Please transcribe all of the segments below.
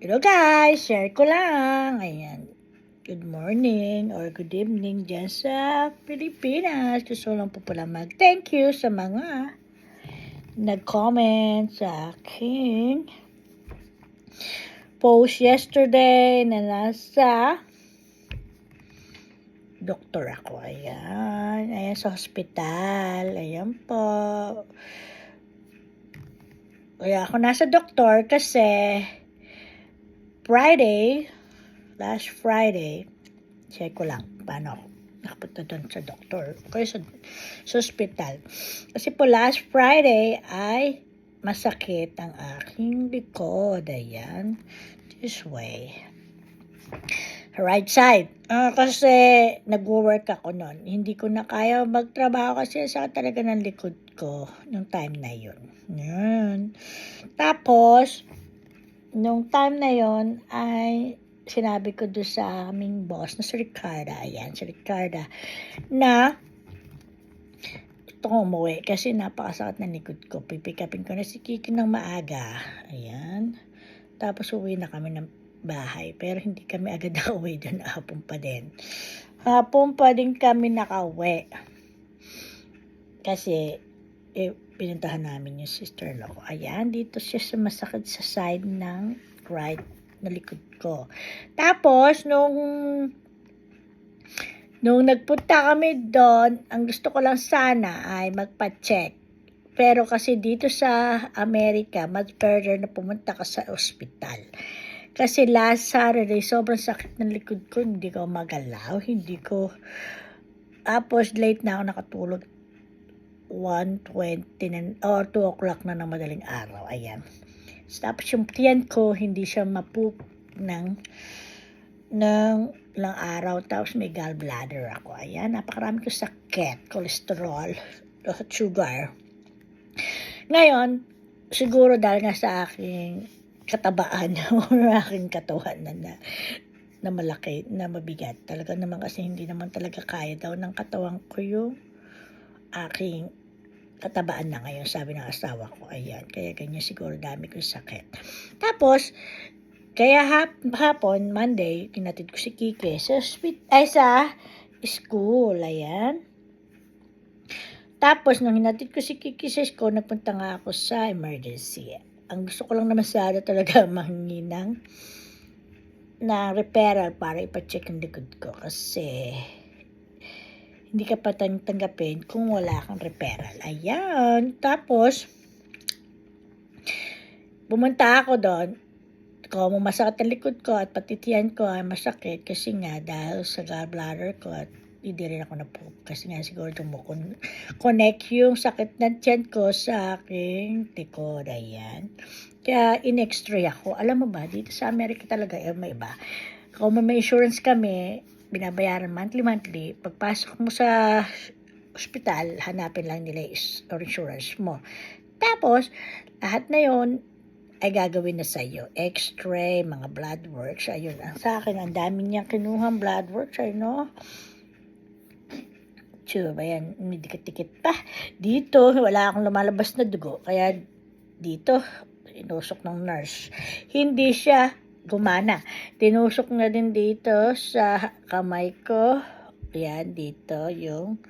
Hello guys, share ko lang. Ayan. Good morning or good evening dyan sa Pilipinas. Gusto lang po pala mag-thank you sa mga nag-comment sa akin post yesterday na nasa doktor ako. Ayan. Ayan sa hospital. Ayan po. Kaya ako nasa doktor kasi Friday, last Friday, check ko lang paano ako nakapunta doon sa doktor. Kaya sa, sa hospital. Kasi po last Friday ay masakit ang aking likod. Ayan. This way. Right side. Ah, kasi nag-work ako noon. Hindi ko na kaya magtrabaho kasi sa talaga ng likod ko nung time na yun. Yan. Tapos, nung time na yon ay sinabi ko doon sa aming boss na si Ricarda, ayan, si Ricarda, na ito umuwi kasi napakasakit ng likod ko. Pipikapin ko na si Kiki ng maaga. Ayan. Tapos uwi na kami ng bahay. Pero hindi kami agad nakauwi doon. Hapon pa din. Hapon pa din kami nakauwi. Kasi, eh, pinuntahan namin yung sister-in-law ko. Ayan, dito siya sa masakit sa side ng right na likod ko. Tapos, nung nung nagpunta kami doon, ang gusto ko lang sana ay magpa-check. Pero kasi dito sa Amerika, much better na pumunta ka sa ospital. Kasi last Saturday, sobrang sakit ng likod ko. Hindi ko magalaw. Hindi ko... Tapos late na ako nakatulog. 1.20 na, or 2 o'clock na ng madaling araw. Ayan. Tapos yung tiyan ko, hindi siya mapoop ng ng ilang araw. Tapos may gallbladder ako. Ayan, napakarami ko sakit, cholesterol, sugar. Ngayon, siguro dahil nga sa aking katabaan o aking katawan na, na, na malaki, na mabigat. Talaga naman kasi hindi naman talaga kaya daw ng katawan ko yung aking katabaan na ngayon, sabi ng asawa ko. Ayan, kaya ganyan siguro dami ko sakit. Tapos, kaya hap, hapon, Monday, tinatid ko si Kike sa, ay, sa school. Ayan. Tapos, nung hinatid ko si Kiki sa school, nagpunta nga ako sa emergency. Ang gusto ko lang naman sana talaga mahingi ng na referral para ipacheck ang likod ko kasi hindi ka pa tang- tanggapin kung wala kang referral. Ayan. Tapos, pumunta ako doon. Kung masakit ang likod ko at pati tiyan ko ay masakit kasi nga dahil sa gallbladder ko at hindi rin ako napoop kasi nga siguro tumukon connect yung sakit ng tiyan ko sa aking likod. Ayan. Kaya in-x-ray ako. Alam mo ba, dito sa Amerika talaga, eh, may iba. Kung may insurance kami, binabayaran monthly-monthly, pagpasok mo sa ospital, hanapin lang nila or insurance mo. Tapos, lahat na yon ay gagawin na sa iyo. X-ray, mga blood works, ayun. Ang sa akin, ang dami niyang kinuhang blood works, ay no? Tsuba, ba yan? May dikit-dikit pa. Dito, wala akong lumalabas na dugo. Kaya dito, inusok ng nurse. Hindi siya gumana. Tinusok na din dito sa kamay ko. Yan, dito, yung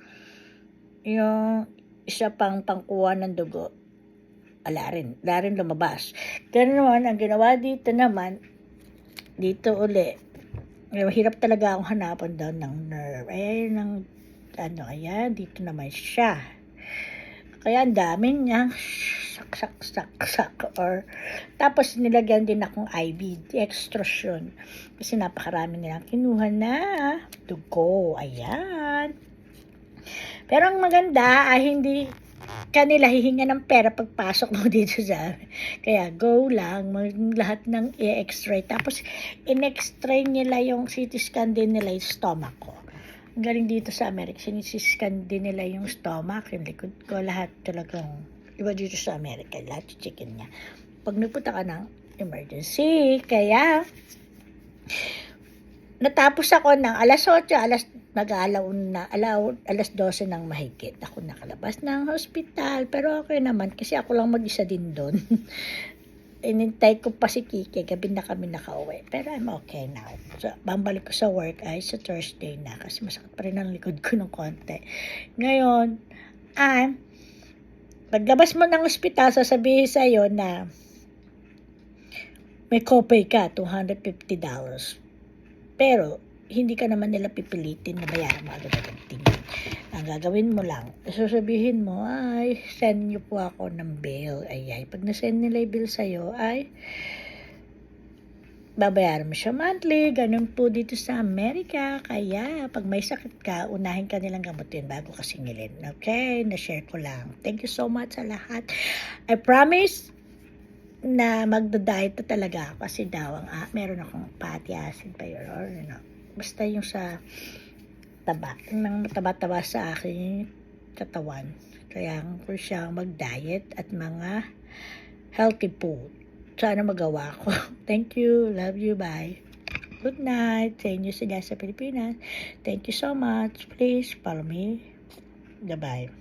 yung isa pang pangkuha ng dugo. Ala rin, ala rin lumabas. Naman, ang ginawa dito naman, dito uli, eh, mahirap talaga akong hanapan daw ng nerve. Ayan, ng, ano, ayan, dito naman siya. Kaya ang dami niya, sak, sak, sak, sak, or, tapos nilagyan din akong IV, extrusion. Kasi napakarami nilang kinuha na dugo. Ayan. Pero ang maganda ay hindi kanila hihinga ng pera pagpasok mo dito sa. Kaya go lang, mag, lahat ng i-x-ray. Tapos in-x-ray nila yung CT scan din nila yung stomach ko. Galing dito sa Amerika, sinisiscan din nila yung stomach, yung likod ko, lahat talagang iba dito sa Amerika, lahat chicken niya. Pag nagpunta ka ng emergency, kaya natapos ako ng alas 8, alas nag-aalaw na, alaw, alas 12 ng mahigit. Ako nakalabas ng hospital, pero okay naman kasi ako lang mag-isa din doon. inintay ko pa si Kiki, gabi na kami nakauwi. Pero I'm okay now. So, bambalik ko sa work ay sa Thursday na kasi masakit pa rin ang likod ko ng konti. Ngayon, ay, paglabas mo ng ospital, sasabihin sa'yo na may copay ka, $250. Pero, hindi ka naman nila pipilitin na bayaran mo agad-agad din. Ang gagawin mo lang, sasabihin mo, ay, send niyo po ako ng bill. Ay, ay. Pag na-send nila yung bill sa'yo, ay, babayaran mo siya monthly. Ganun po dito sa Amerika. Kaya, pag may sakit ka, unahin ka nilang gamutin bago ka singilin. Okay? Na-share ko lang. Thank you so much sa lahat. I promise, na magda-diet na talaga kasi daw ang ah, meron akong fatty acid pa yun or ano. Basta yung sa taba, nang taba-taba sa aking katawan. Kaya ko siya mag-diet at mga healthy food. Sana magawa ko. Thank you. Love you. Bye. Good night. Sa inyo sila sa Pilipinas. Thank you so much. Please follow me. Bye-bye.